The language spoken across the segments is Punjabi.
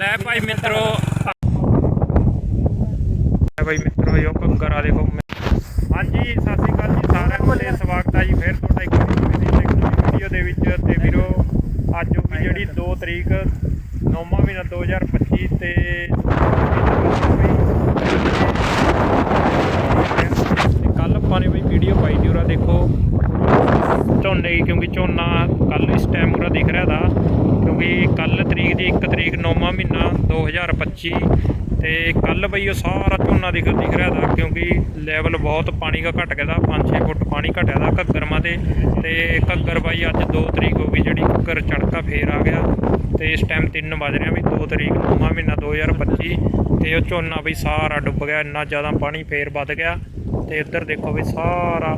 ਲੈ ਭਾਈ ਮਿੱਤਰੋ। ਲੈ ਭਾਈ ਮਿੱਤਰੋ ਯੋ ਘੱਗਰ ਆ ਦੇਖੋ ਹਾਂਜੀ, ਸਤਿ ਸ਼੍ਰੀ ਅਕਾਲ ਜੀ, ਸਾਰਿਆਂ ਨੂੰ ਤੇ ਸਵਾਗਤ ਹੈ ਜੀ, ਫਿਰ ਤੁਹਾਡਾ ਇੱਕ ਵੀਡੀਓ ਦੇ ਵਿੱਚ। ਤੇ ਵੀਰੋ, ਅੱਜ ਹੋ ਗਈ ਜਿਹੜੀ 2 ਤਰੀਕ 9ਵਾਂ ਮਹੀਨਾ 2025 ਤੇ ਕੱਲ ਆਪਾਂ ਨੇ ਬਈ ਵੀਡੀਓ ਪਾਈ ਦੀ ਉਰਾ ਦੇਖੋ। ਝੋਨੇ ਦੀ, ਕਿਉਂਕਿ ਝੋਨਾ ਕੱਲ ਇਸ ਟਾਈਮ ਉਰਾ ਦਿਖ ਰਿਹਾ ਦਾ ਕਿਉਂਕਿ ਕੱਲ ਤਰੀਕ ਦੀ 1 ਤਰੀਕ 9ਵਾਂ ਮਹੀਨਾ 2025 ਤੇ ਕੱਲ ਬਈ ਉਹ ਸਾਰਾ ਝੋਨਾ ਦਿਖ ਦਿਖ ਰਿਹਾ ਦਾ ਕਿਉਂਕਿ ਲੈਵਲ ਬਹੁਤ ਪਾਣੀ ਦਾ ਘਟ ਗਿਆ ਦਾ 5-6 ਫੁੱਟ ਪਾਣੀ ਘਟਿਆ ਦਾ ਘੱਗਰਮਾ ਤੇ ਤੇ ਘੱਗਰ ਬਾਈ ਅੱਜ 2 ਤਰੀਕ ਹੋ ਗਈ ਜਿਹੜੀ ਘੱਗਰ ਚੜਕਾ ਫੇਰ ਆ ਗਿਆ। ਤੇ ਇਸ ਟਾਈਮ 3 ਵਜ ਰਿਹਾ ਵੀ 2 ਤਰੀਕ 9ਵਾਂ ਮਹੀਨਾ 2025 ਤੇ ਉਹ ਝੋਨਾ ਬਈ ਸਾਰਾ ਡੁੱਬ ਗਿਆ, ਇੰਨਾ ਜ਼ਿਆਦਾ ਪਾਣੀ ਫੇਰ ਵੱਧ ਗਿਆ। ਤੇ ਇੱਧਰ ਦੇਖੋ ਵੀ ਸਾਰਾ,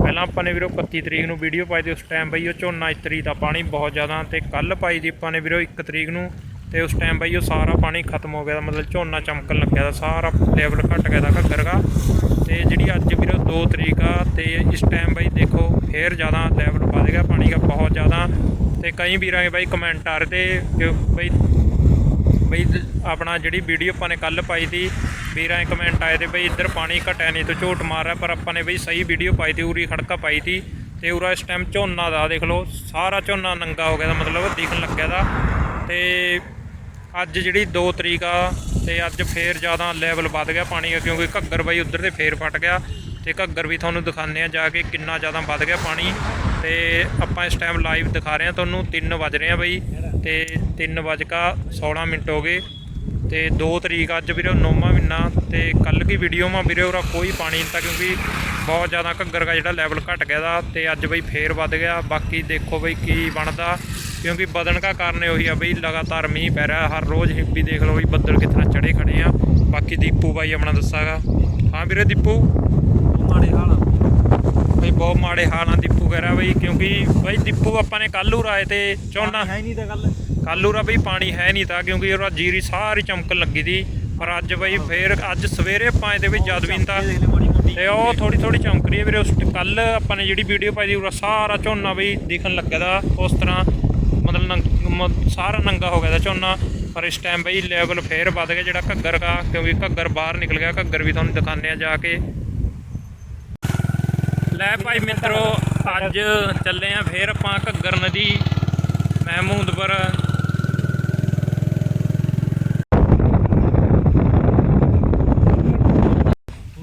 ਪਹਿਲਾਂ ਆਪਾਂ ਨੇ ਵੀਰੋ 31 ਤਰੀਕ ਨੂੰ ਵੀਡੀਓ ਪਾਈ ਦੀ ਉਸ ਟਾਈਮ ਬਈ ਉਹ ਝੋਨਾ ਇਤਰੀ ਦਾ ਪਾਣੀ ਬਹੁਤ ਜ਼ਿਆਦਾ, ਤੇ ਕੱਲ ਪਾਈ ਦੀ ਆਪਾਂ ਨੇ ਵੀਰੋ 1 ਤਰੀਕ ਨੂੰ। ਤੇ ਉਸ ਟਾਈਮ ਬਾਈ ਉਹ ਸਾਰਾ ਪਾਣੀ ਖਤਮ ਹੋ ਗਿਆ ਦਾ ਮਤਲਬ ਝੋਨਾ ਚਮਕਣ ਲੱਗਿਆ ਦਾ ਸਾਰਾ ਲੈਵਲ ਘਟ ਗਿਆ ਦਾ ਘੱਗਰ ਦਾ। ਤੇ ਜਿਹੜੀ ਅੱਜ ਵੀਰੋ 2 ਤਰੀਕ ਆ ਤੇ ਇਸ ਟਾਈਮ ਬਾਈ ਦੇਖੋ ਫੇਰ ਜ਼ਿਆਦਾ ਲੈਵਲ ਵੱਧ ਗਿਆ, ਪਾਣੀ ਦਾ ਬਹੁਤ ਜ਼ਿਆਦਾ। ਤੇ ਕਈ ਵੀਰਾਂ ਦੇ ਬਾਈ ਕਮੈਂਟ ਆ ਰਹੇ ਤੇ ਕਿ ਬਈ ਬਈ ਆਪਣਾ ਜਿਹੜੀ ਵੀਡੀਓ ਆਪਾਂ ਨੇ ਕੱਲ ਪਾਈ ਤੀ ਵੀਰਾਂ ਦੇ ਕਮੈਂਟ ਆਏ ਤੇ ਬਈ ਇੱਧਰ ਪਾਣੀ ਘਟਿਆ ਨਹੀਂ ਤੇ ਝੂਠ ਮਾਰ ਰਿਹਾ ਪਰ ਆਪਾਂ ਨੇ ਬਈ ਸਹੀ ਵੀਡੀਓ ਪਾਈ ਤੀ ਉਰੀ ਖੜਕਾ ਪਾਈ ਤੀ ਤੇ ਉਰਾ ਇਸ ਟਾਈਮ ਝੋਨਾ ਦਾ ਦੇਖ ਲਓ, ਸਾਰਾ ਝੋਨਾ ਨੰਗਾ ਹੋ ਗਿਆ ਦਾ ਮਤਲਬ ਦਿਖਣ ਲੱਗਿਆ ਦਾ ਤੇ ਅੱਜ ਜਿਹੜੀ 2 ਤਰੀਕ ਆ ਤੇ ਅੱਜ ਫੇਰ ਜ਼ਿਆਦਾ ਲੈਵਲ ਵੱਧ ਗਿਆ ਪਾਣੀ ਦਾ ਕਿਉਂਕਿ ਘੱਗਰ ਬਾਈ ਉੱਧਰ ਤੇ ਫੇਰ ਫਟ ਗਿਆ ਤੇ ਘੱਗਰ ਵੀ ਤੁਹਾਨੂੰ ਦਿਖਾਉਂਦੇ ਆ ਜਾ ਕੇ ਕਿੰਨਾ ਜ਼ਿਆਦਾ ਵੱਧ ਗਿਆ ਪਾਣੀ ਤੇ ਆਪਾਂ ਇਸ ਟਾਈਮ ਲਾਈਵ ਦਿਖਾ ਰਹੇ ਆ ਤੁਹਾਨੂੰ 3 ਵਜ ਰਹੇ ਆ ਬਈ ਤੇ 3 ਵਜ ਕਾ 16 ਮਿੰਟ ਹੋ ਗਏ ਤੇ 2 ਤਰੀਕ ਅੱਜ ਵੀਰੇ ਨੌਵਾਂ ਮਹੀਨਾ ਤੇ ਕੱਲ ਕੀ ਵੀਡੀਓ ਮਾ ਵੀਰੇ, ਉਹਦਾ ਕੋਈ ਪਾਣੀ ਨਹੀਂ ਤਾਂ ਕਿਉਂਕਿ ਬਹੁਤ ਜ਼ਿਆਦਾ ਘੱਗਰ ਦਾ ਜਿਹੜਾ ਲੈਵਲ ਘਟ ਗਿਆ ਦਾ ਤੇ ਅੱਜ ਬਈ ਫੇਰ ਵੱਧ ਗਿਆ। ਬਾਕੀ ਦੇਖੋ ਬਈ ਕੀ ਬਣਦਾ। ਕਿਉਂਕਿ ਵਧਣ ਦਾ ਕਾਰਨ ਇਹ ਉਹੀ ਆ ਬਈ ਲਗਾਤਾਰ ਮੀਂਹ ਪੈ ਰਿਹਾ ਹਰ ਰੋਜ਼ ਹਿੱਪੀ ਦੇਖ ਲਓ ਬਈ ਬੱਦਲ ਕਿਤਨਾ ਚੜੇ ਖੜੇ ਆ। ਬਾਕੀ ਦੀਪੂ ਬਾਈ ਆਪਣਾ ਦੱਸਾਗਾ। ਹਾਂ ਵੀਰੇ ਦੀਪੂ? ਮਾੜੇ ਹਾਲ ਬਈ ਬਹੁਤ ਮਾੜੇ ਹਾਲ ਆ ਦੀਪੂ ਕਹਿ ਰਿਹਾ ਬਈ ਕਿਉਂਕਿ ਬਈ ਦੀਪੂ ਆਪਾਂ ਨੇ ਕੱਲ੍ਹ ਉਰਾਏ ਤੇ ਝੋਨਾ ਹੈ ਨਹੀਂ ਤਾਂ ਗੱਲ ਕੱਲ੍ਹ ਉਰਾ ਬਈ ਪਾਣੀ ਹੈ ਨਹੀਂ ਤਾਂ ਕਿਉਂਕਿ ਉਹਦਾ ਜੀਰੀ ਸਾਰੀ ਚਮਕਣ ਲੱਗੀ ਦੀ। ਪਰ ਅੱਜ ਬਈ ਫੇਰ ਅੱਜ ਸਵੇਰੇ ਪਾਏ ਤੇ ਵੀ ਜਦ ਵੀ ਤਾਂ ਤੇ ਉਹ ਥੋੜੀ ਥੋੜੀ ਚਮਕ ਰਹੀ ਹੈ ਵੀਰੇ ਉਸ ਕੱਲ ਆਪਾਂ ਨੇ ਜਿਹੜੀ ਵੀਡੀਓ ਪਾਈ ਦੀ ਉਰਾ ਸਾਰਾ ਝੋਨਾ ਬਈ ਦਿਖਣ ਲੱਗਿਆ ਦਾ ਉਸ ਤਰ੍ਹਾਂ। ਮਤਲਬ ਨੰਗ- ਮ- ਸਾਰਾ ਨੰਗਾ ਹੋ ਗਿਆ ਦਾ ਝੋਨਾ। ਪਰ ਇਸ ਟਾਈਮ ਬਈ ਲੈਵਲ ਫੇਰ ਵੱਧ ਗਿਆ ਜਿਹੜਾ ਘੱਗਰ ਦਾ, ਕਿਉਂਕਿ ਘੱਗਰ ਬਾਹਰ ਨਿਕਲ ਗਿਆ, ਘੱਗਰ ਵੀ ਤੁਹਾਨੂੰ ਦਿਖਾਉਂਦੇ ਆ ਜਾ ਕੇ। ਲੈ ਭਾਈ ਮਿੱਤਰੋ, ਅੱਜ ਚੱਲੇ ਆ ਫੇਰ ਆਪਾਂ ਘੱਗਰ ਨਦੀ, ਮਹਿਮੂਦਪੁਰ।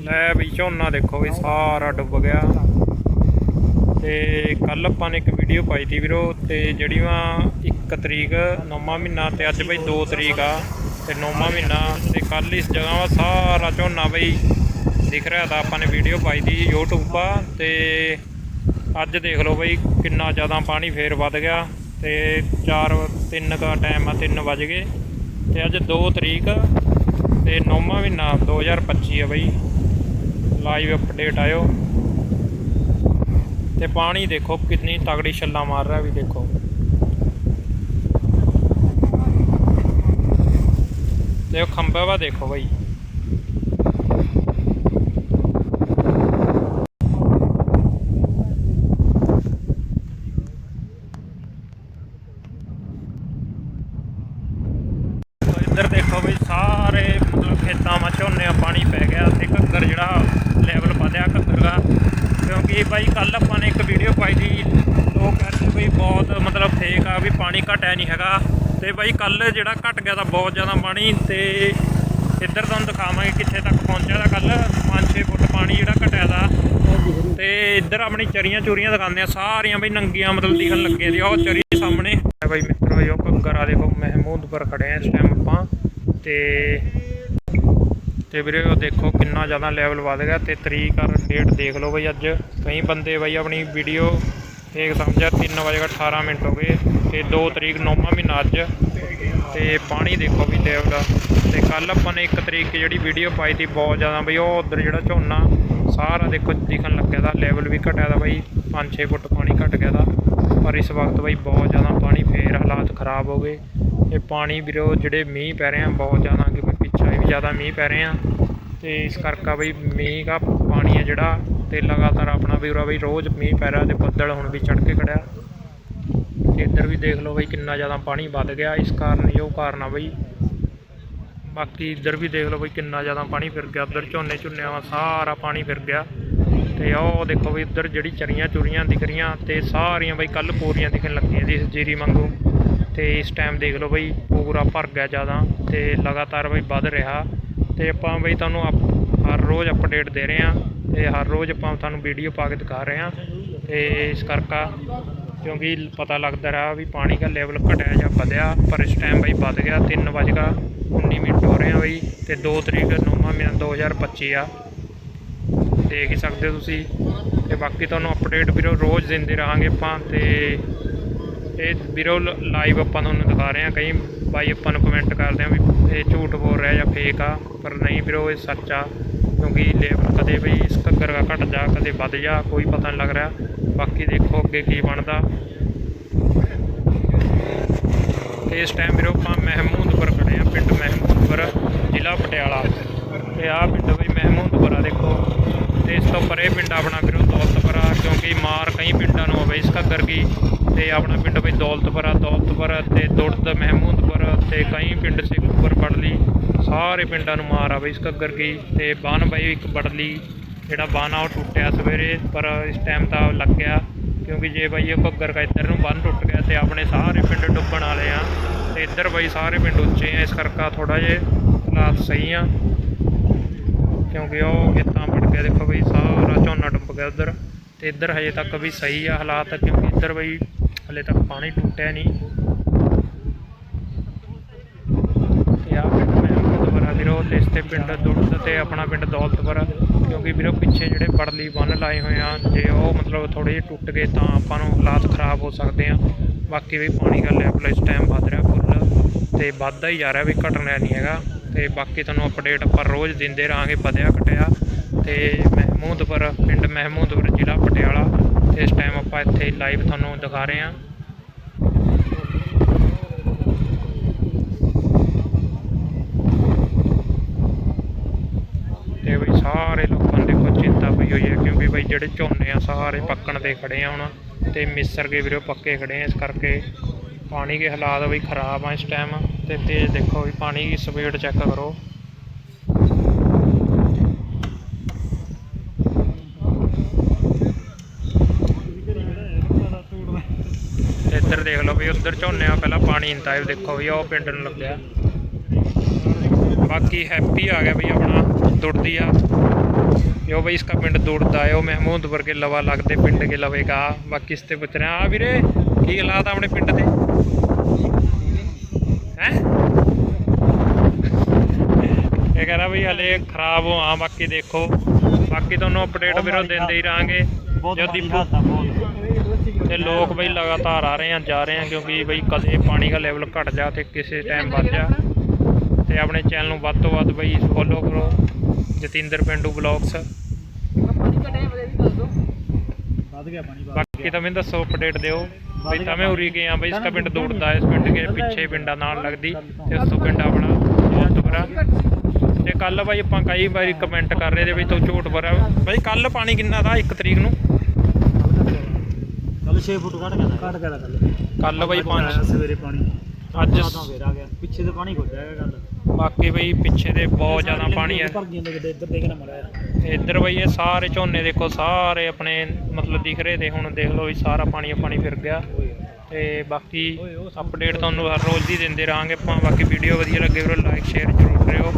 ਲੈ ਵੀ ਝੋਨਾ ਦੇਖੋ ਵੀ ਸਾਰਾ ਡੁੱਬ ਗਿਆ। ਤੇ ਕੱਲ ਆਪਾਂ ਨੇ ਇੱਕ ਵੀਡੀਓ ਪਾਈ ਤੀ ਵੀਰੋ ਤੇ ਜਿਹੜੀ ਵਾ 1 ਤਰੀਕ 9ਵਾਂ ਮਹੀਨਾ ਤੇ ਅੱਜ ਬਈ 2 ਤਰੀਕ ਆ ਤੇ 9ਵਾਂ ਮਹੀਨਾ ਤੇ ਕੱਲ ਇਸ ਜਗ੍ਹਾ ਵਾ ਸਾਰਾ ਝੋਨਾ ਬਈ ਦਿਖ ਰਿਹਾ ਤਾਂ, ਆਪਾਂ ਨੇ ਵੀਡੀਓ ਪਾਈ ਤੀ YouTube ਆ ਤੇ ਅੱਜ ਦੇਖ ਲਓ ਬਈ ਕਿੰਨਾ ਜ਼ਿਆਦਾ ਪਾਣੀ ਫੇਰ ਵੱਧ ਗਿਆ ਤੇ 4 3 ਦਾ ਟਾਈਮ ਆ 3 ਵਜ ਗਏ ਤੇ ਅੱਜ 2 ਤਰੀਕ ਤੇ 9ਵਾਂ ਮਹੀਨਾ 2025 ਆ ਬਈ। ਲਾਈਵ ਅਪਡੇਟ ਆਇਓ। ਤੇ ਪਾਣੀ ਦੇਖੋ ਕਿੰਨੀ ਤਗੜੀ ਛੱਲਾ ਮਾਰ ਰਿਹਾ ਵੀ ਦੇਖੋ। ਤੇ ਉਹ ਖੰਭਾ ਵਾ ਦੇਖੋ ਬਈ। ਇੱਧਰ ਦੇਖੋ ਬਈ ਸਾਰੇ ਮਤਲਬ ਖੇਤਾਂ 'ਚ ਝੋਨੇ ਆ ਪਾਣੀ ਪੈ ਗਿਆ ਤੇ ਘੱਗਰ ਜਿਹੜਾ ਲੈਵਲ ਵਧਿਆ ਘੱਗਰ ਦਾ ਕਿਉਂਕਿ ਬਾਈ ਕੱਲ ਆਪਾਂ ਨੇ ਇੱਕ ਵੀਡੀਓ ਪਾਈ ਸੀ। ਲੋਕ ਕਹਿੰਦੇ ਵੀ ਬਹੁਤ ਮਤਲਬ ਫੇਕ ਆ, ਵੀ ਪਾਣੀ ਘਟਿਆ ਨਹੀਂ ਹੈਗਾ। ਤੇ ਬਾਈ ਕੱਲ ਜਿਹੜਾ ਘਟ ਗਿਆ ਤਾਂ ਬਹੁਤ ਜ਼ਿਆਦਾ ਪਾਣੀ। ਤੇ ਇੱਧਰ ਤੁਹਾਨੂੰ ਦਿਖਾਵਾਂਗੇ ਕਿੱਥੇ ਤੱਕ ਪਹੁੰਚਿਆ ਦਾ ਕੱਲ 5-6 ਫੁੱਟ ਪਾਣੀ ਜਿਹੜਾ ਘਟਿਆ ਦਾ। ਤੇ ਇੱਧਰ ਆਪਣੀ ਚਰੀਆਂ ਚੂਰੀਆਂ ਦਿਖਾਉਂਦੇ ਆ। ਸਾਰੀਆਂ ਬਈ ਨੰਗੀਆਂ ਮਤਲਬ ਦਿਖਣ ਲੱਗੇ ਦੀ ਉਹ ਚਰੀ ਸਾਹਮਣੇ। ਹੈ ਬਾਈ, ਮਿੱਤਰੋ ਜੋ ਘੱਗਰ ਆ ਦੇਖੋ ਮਹਿਮੂਦਪੁਰ ਖੜੇ ਆ ਇਸ ਟਾਈਮ ਆਪਾਂ। ਤੇ ਤੇ ਵੀਰੇ ਉਹ ਦੇਖੋ ਕਿੰਨਾ ਜ਼ਿਆਦਾ ਲੈਵਲ ਵੱਧ ਗਿਆ ਤੇ ਤਰੀਕ ਔਰ ਡੇਟ ਦੇਖ ਲਓ ਬਈ ਅੱਜ। ਕਈ ਬੰਦੇ ਬਈ ਆਪਣੀ ਵੀਡੀਓ ਦੇਖ ਸਮਝਿਆ 3 ਵਜੇ 18 ਮਿੰਟ ਹੋ ਗਏ ਤੇ 2 ਤਰੀਕ 9ਵਾਂ ਮਹੀਨਾ ਅੱਜ। ਤੇ ਪਾਣੀ ਦੇਖੋ ਵੀ ਲੈਵਲ ਤੇ ਕੱਲ ਆਪਾਂ ਨੇ 1 ਤਰੀਕ ਦੀ ਜਿਹੜੀ ਵੀਡੀਓ ਪਾਈ ਸੀ, ਬਹੁਤ ਜ਼ਿਆਦਾ ਬਈ ਉਹ ਉਧਰ ਜਿਹੜਾ ਝੋਨਾ ਸਾਰਾ ਦੇਖੋ ਦਿਖਣ ਲੱਗਿਆ ਦਾ ਲੈਵਲ ਵੀ ਘਟਿਆ ਦਾ ਬਈ 5-6 ਫੁੱਟ ਪਾਣੀ ਘਟ ਗਿਆ ਦਾ। ਪਰ ਇਸ ਵਕਤ ਬਈ ਬਹੁਤ ਜ਼ਿਆਦਾ ਪਾਣੀ ਫੇਰ ਹਾਲਾਤ ਖਰਾਬ ਹੋ ਗਏ। ਇਹ ਪਾਣੀ ਵੀਰੋ ਜਿਹੜੇ ਮੀਂਹ ਪੈ ਰਹੇ ਆ, ਬਹੁਤ ਜ਼ਿਆਦਾ ਕਿ ਵੀ ਜ਼ਿਆਦਾ ਮੀਂਹ ਪੈ ਰਹੇ ਆ ਤੇ ਇਸ ਕਰਕੇ ਬਈ ਮੀਂਹ ਦਾ ਪਾਣੀ ਆ ਜਿਹੜਾ ਤੇ ਲਗਾਤਾਰ ਆਪਣਾ ਵੀ ਉਰਾ ਬਈ ਰੋਜ਼ ਮੀਂਹ ਪੈ ਰਿਹਾ ਤੇ ਬੱਦਲ ਹੁਣ ਵੀ ਚੜ ਕੇ ਖੜਿਆ ਤੇ ਇੱਧਰ ਵੀ ਦੇਖ ਲਓ ਬਈ ਕਿੰਨਾ ਜ਼ਿਆਦਾ ਪਾਣੀ ਵੱਧ ਗਿਆ, ਇਸ ਕਾਰਨ ਜੋ ਕਾਰਨ ਆ ਬਈ। ਬਾਕੀ ਇੱਧਰ ਵੀ ਦੇਖ ਲਓ ਬਈ ਕਿੰਨਾ ਜ਼ਿਆਦਾ ਪਾਣੀ ਫਿਰ ਗਿਆ, ਉੱਧਰ ਝੋਨੇ ਝੁੰਨਿਆਂ ਵਾ ਸਾਰਾ ਪਾਣੀ ਫਿਰ ਗਿਆ। ਤੇ ਉਹ ਦੇਖੋ ਵੀ ਇੱਧਰ ਜਿਹੜੀ ਚਰੀਆਂ ਚੁਰੀਆਂ ਦਿਖ ਰਹੀਆਂ ਤੇ ਸਾਰੀਆਂ ਬਈ ਕੱਲ ਪੂਰੀਆਂ ਦਿਖਣ ਲੱਗੀਆਂ ਸੀ ਜੀਰੀ ਵਾਂਗੂ। ਤੇ ਇਸ ਟਾਈਮ ਦੇਖ ਲਓ ਬਈ ਪੂਰਾ ਭਰ ਗਿਆ ਜ਼ਿਆਦਾ ਤੇ ਲਗਾਤਾਰ ਬਈ ਵੱਧ ਰਿਹਾ ਤੇ ਆਪਾਂ ਬਈ ਤੁਹਾਨੂੰ ਅਪ- ਹਰ ਰੋਜ਼ ਅਪਡੇਟ ਦੇ ਰਹੇ ਹਾਂ ਤੇ ਹਰ ਰੋਜ਼ ਆਪਾਂ ਤੁਹਾਨੂੰ ਵੀਡੀਓ ਪਾ ਕੇ ਦਿਖਾ ਰਹੇ ਹਾਂ ਤੇ ਇਸ ਕਰਕੇ ਕਿਉਂਕਿ ਪਤਾ ਲੱਗਦਾ ਰਿਹਾ ਵੀ ਪਾਣੀ ਦਾ ਲੈਵਲ ਘਟਿਆ ਜਾਂ ਵਧਿਆ, ਪਰ ਇਸ ਟਾਈਮ ਬਈ ਵੱਧ ਗਿਆ 3 ਵਜੇ 19 ਮਿੰਟ ਹੋ ਰਹੇ ਆ ਬਈ ਤੇ 2 ਤਰੀਕ ਨੌਵਾਂ ਮਹੀਨਾ 2025 ਆ। ਦੇਖ ਹੀ ਸਕਦੇ ਹੋ ਤੁਸੀਂ ਤੇ ਬਾਕੀ ਤੁਹਾਨੂੰ ਅਪਡੇਟ ਵੀਰੋ ਰੋਜ਼ ਦਿੰਦੇ ਰਹਾਂਗੇ ਆਪਾਂ ਤੇ ਇਹ ਵੀਰੋ ਲਾਈਵ ਆਪਾਂ ਤੁਹਾਨੂੰ ਦਿਖਾ ਰਹੇ ਹਾਂ। ਕਈ ਬਾਈ ਆਪਾਂ ਨੂੰ ਕਮੈਂਟ ਕਰਦੇ ਆ ਵੀ ਇਹ ਝੂਠ ਬੋਲ ਰਿਹਾ ਜਾਂ ਫੇਕ ਆ, ਪਰ ਨਹੀਂ ਵੀਰੋ, ਇਹ ਸੱਚ ਆ। ਕਿਉਂਕਿ ਲੇਬਰ ਕਦੇ ਵੀ ਇਸ ਘੱਗਰ ਦਾ ਘਟ ਜਾ, ਕਦੇ ਵੱਧ ਜਾ, ਕੋਈ ਪਤਾ ਨਹੀਂ ਲੱਗ ਰਿਹਾ। ਬਾਕੀ ਦੇਖੋ ਅੱਗੇ ਕੀ ਬਣਦਾ। ਇਸ ਟਾਈਮ ਵੀਰੋ, ਆਪਾਂ ਮਹਿਮੂਦਪੁਰ ਖੜੇ ਆ ਪਿੰਡ ਮਹਿਮੂਦਪੁਰ, ਜ਼ਿਲ੍ਹਾ ਪਟਿਆਲਾ। ਤੇ ਆਹ ਪਿੰਡ ਵੀ ਮਹਿਮੂਦਪੁਰ ਆ, ਦੇਖੋ। ਤੇ ਇਸ ਤੋਂ ਪਰੇ ਪਿੰਡ ਆਪਣਾ ਵੀਰੋ, ਦੌਲਤਪੁਰ ਆ, ਕਿਉਂਕਿ ਮਾਰ ਕਈ ਪਿੰਡਾਂ ਨੂੰ ਹੋਵੇ ਇਸ ਘੱਗਰ ਕੀ ਤੇ ਆਪਣਾ ਪਿੰਡ ਬਈ ਦੌਲਤਪੁਰ ਆ ਦੌਲਤਪੁਰ ਤੇ ਦੁੜਦ ਮਹਿਮੂਦਪੁਰ ਤੇ ਕਈ ਪਿੰਡ ਸਿੰਘਪੁਰ ਬੜਲੀ। ਸਾਰੇ ਪਿੰਡਾਂ ਨੂੰ ਮਾਰ ਆ ਬਈ ਇਸ ਘੱਗਰ ਕੀ। ਤੇ ਬਾਨ ਬਾਈ ਇੱਕ ਬੜਲੀ, ਜਿਹੜਾ ਬਾਨਾ ਉਹ ਟੁੱਟਿਆ ਸਵੇਰੇ, ਪਰ ਇਸ ਟਾਈਮ ਤਾਂ ਲੱਗ ਗਿਆ ਕਿਉਂਕਿ ਜੇ ਬਾਈ ਇਹ ਘੱਗਰ ਕਾ ਇੱਧਰ ਨੂੰ ਬੰਨ ਟੁੱਟ ਗਿਆ ਤੇ ਆਪਣੇ ਸਾਰੇ ਪਿੰਡ ਡੁੱਬਣ ਵਾਲੇ ਆ। ਤੇ ਇੱਧਰ ਬਾਈ ਸਾਰੇ ਪਿੰਡ ਉੱਚੇ ਆ, ਇਸ ਕਰਕੇ ਥੋੜਾ ਜਿਹਾ ਹਾਲਾਤ ਸਹੀ ਆ। ਕਿਉਂਕਿ ਉਹ ਖੇਤਾਂ ਵੜ ਗਿਆ ਦੇਖੋ ਬਈ ਸਾਰਾ ਝੋਨਾ ਡੁੱਬ ਗਿਆ ਉਧਰ। ਤੇ ਇੱਧਰ ਹਜੇ ਤੱਕ ਵੀ ਸਹੀ ਆ ਹਾਲਾਤ, ਕਿਉਂਕਿ ਇੱਧਰ ਬਈ ਹਲੇ ਤੱਕ ਪਾਣੀ ਟੁੱਟਿਆ ਨਹੀਂ। ਤੇ ਆ ਪਿੰਡ ਮਹਿਮੂਦਪੁਰਾ ਵੀਰੋ, ਤੇ ਇਸ ਤੇ ਪਿੰਡ ਦੁੜਦ ਤੇ ਆਪਣਾ ਪਿੰਡ ਦੌਲਤਪੁਰ ਕਿਉਂਕਿ ਵੀਰੋ, ਪਿੱਛੇ ਜਿਹੜੇ ਪੜਲੀ ਬੰਨ ਲਾਏ ਹੋਏ ਆ, ਜੇ ਉਹ ਮਤਲਬ ਥੋੜੇ ਜਿਹੇ ਟੁੱਟ ਗਏ ਤਾਂ ਆਪਾਂ ਨੂੰ ਹਾਲਾਤ ਖਰਾਬ ਹੋ ਸਕਦੇ ਆ। ਬਾਕੀ ਵੀ ਪਾਣੀ ਦਾ ਲੈਵਲ ਇਸ ਟਾਈਮ ਵੱਧ ਰਿਹਾ ਫੁੱਲ ਤੇ ਵੱਧਦਾ ਹੀ ਜਾ ਰਿਹਾ, ਵੀ ਘਟਣਾ ਨਹੀਂ ਹੈਗਾ। ਤੇ ਬਾਕੀ ਤੁਹਾਨੂੰ ਅਪਡੇਟ ਆਪਾਂ ਰੋਜ਼ ਦਿੰਦੇ ਰਹਾਂਗੇ ਵਧਿਆ ਘਟਿਆ ਤੇ ਮਹਿਮੂਦਪੁਰ, ਪਿੰਡ ਮਹਿਮੂਦਪੁਰ, ਜ਼ਿਲ੍ਹਾ ਪਟਿਆਲਾ। ਇਸ ਟਾਈਮ ਆਪਾਂ ਇੱਥੇ ਲਾਈਵ ਤੁਹਾਨੂੰ ਦਿਖਾ ਰਹੇ ਹਾਂ। ਤੇ ਬਈ ਸਾਰੇ ਲੋਕਾਂ ਨੂੰ ਦੇਖੋ ਚਿੰਤਾ ਪਈ ਹੋਈ ਹੈ ਕਿਉਂਕਿ ਬਈ ਜਿਹੜੇ ਝੋਨੇ ਆ ਸਾਰੇ ਪੱਕਣ ਤੇ ਖੜੇ ਆ ਹੁਣ ਤੇ ਮਿਸਰ ਕੇ ਵੀਰੋ ਪੱਕੇ ਖੜੇ ਆ ਇਸ ਕਰਕੇ ਪਾਣੀ ਦੇ ਹਾਲਾਤ ਬਈ ਖਰਾਬ ਆ ਇਸ ਟਾਈਮ ਤੇ ਤੇਜ਼ ਦੇਖੋ ਵੀ ਪਾਣੀ ਦੀ ਸਪੀਡ ਚੈੱਕ ਕਰੋ ਤੇ ਇੱਧਰ ਦੇਖ ਲਓ ਵੀ ਉੱਧਰ ਝੋਨੇ ਆ ਪਹਿਲਾਂ ਪਾਣੀ ਇੰਦਾ ਇਹ ਦੇਖੋ ਵੀ ਉਹ ਪਿੰਡ ਨੂੰ ਲੱਗਿਆ ਬਾਕੀ ਹੈਪੀ ਆ ਗਿਆ ਬਈ ਆਪਣਾ ਦੁੜਦੀ ਆ यो भाई इसका पिंड दौड़ता है वो महमूदपुर के लवा लगते पिंड के लवे का बाकी इसते पुछ रहे आ ਵੀਰੇ ਕੀ ਹਾਲਾਤ ਆਪਣੇ ਪਿੰਡ ਦੇ ਹੈ ਇਹ ਕਹਿੰਦਾ ਬਈ ਹਲੇ ਖਰਾਬ ਹੋ ਆ ਬਾਕੀ ਦੇਖੋ ਬਾਕੀ ਤੁਹਾਨੂੰ ਅਪਡੇਟ ਵੀਰੋ ਦਿੰਦੇ ਹੀ ਰਹਾਂਗੇ ਜੋ ਦੀਪੂ ਤੇ ਲੋਕ ਬਈ ਲਗਾਤਾਰ ਆ ਰਹੇ ਆ ਜਾ ਰਹੇ ਆ ਕਿਉਂਕਿ ਬਈ ਕਦੇ ਪਾਣੀ ਦਾ ਲੈਵਲ ਘਟ ਜਾ ਤੇ ਕਿਸੇ ਟਾਈਮ ਵੱਧ ਜਾ। ਤੇ ਆਪਣੇ ਚੈਨਲ ਨੂੰ ਵੱਧ ਤੋਂ ਵੱਧ ਬਈ ਫੋਲੋ ਕਰੋ। ਜਤਿੰਦਰ ਪਿੰਡੂ ਬਲੌਗਸ ਬਾਕੀ ਤਾਂ ਮੈਨੂੰ ਦੱਸੋ ਅਪਡੇਟ ਦਿਓ। ਬਈ ਤਵੇਂ ਉਰੀ ਗਏ ਆ ਬਈ ਇਸਕਾ ਪਿੰਡ ਦੂੜਦਾ ਇਸ ਪਿੰਡ ਕੇ ਪਿੱਛੇ ਪਿੰਡਾਂ ਨਾਲ ਲੱਗਦੀ ਤੇ ਉਸ ਤੋਂ ਪਿੰਡ ਆਪਣਾ ਦੌਲਤਪੁਰਾ ਤੇ ਕੱਲ ਬਾਈ ਆਪਾਂ ਕਈ ਵਾਰੀ ਕਮੈਂਟ ਕਰ ਰਹੇ ਦੇ ਵੀ ਤੂੰ ਝੂਠ ਬੋਲਿਆ ਬਾਈ ਕੱਲ ਪਾਣੀ ਕਿੰਨਾ ਦਾ 1 ਤਰੀਕ ਨੂੰ? ਕੱਲ 6 ਫੁੱਟ ਕੱਢ ਗਿਆ ਕੱਢ ਗਿਆ ਕੱਲ ਕੱਲ ਬਾਈ 5 ਸਵੇਰੇ ਪਾਣੀ। ਅੱਜ ਤਾਂ ਫੇਰ ਆ ਗਿਆ। ਪਿੱਛੇ ਤੇ ਪਾਣੀ ਖੁੱਲਿਆ ਹੈਗਾ ਕੱਲ ਬਾਕੀ ਬਈ ਪਿੱਛੇ ਦੇ ਬਹੁਤ ਜ਼ਿਆਦਾ ਪਾਣੀ ਹੈ ਭਰ ਗਈਆਂ ਨੇ ਕਿਤੇ ਇੱਧਰ ਬਈ ਇਹ ਸਾਰੇ ਝੋਨੇ ਦੇਖੋ ਸਾਰੇ ਆਪਣੇ ਮਤਲਬ ਦਿਖ ਰਹੇ ਤੇ ਹੁਣ ਦੇਖ ਲਓ ਵੀ ਸਾਰਾ ਪਾਣੀ ਪਾਣੀ ਫਿਰ ਗਿਆ। ਤੇ ਬਾਕੀ ਅਪਡੇਟ ਤੁਹਾਨੂੰ ਹਰ ਰੋਜ਼ ਦੀ ਦਿੰਦੇ ਰਹਾਂਗੇ ਆਪਾਂ। ਬਾਕੀ ਵੀਡੀਓ ਵਧੀਆ ਲੱਗੇ ਵੀਰੋ ਲਾਈਕ ਸ਼ੇਅਰ ਜ਼ਰੂਰ ਕਰਿਓ।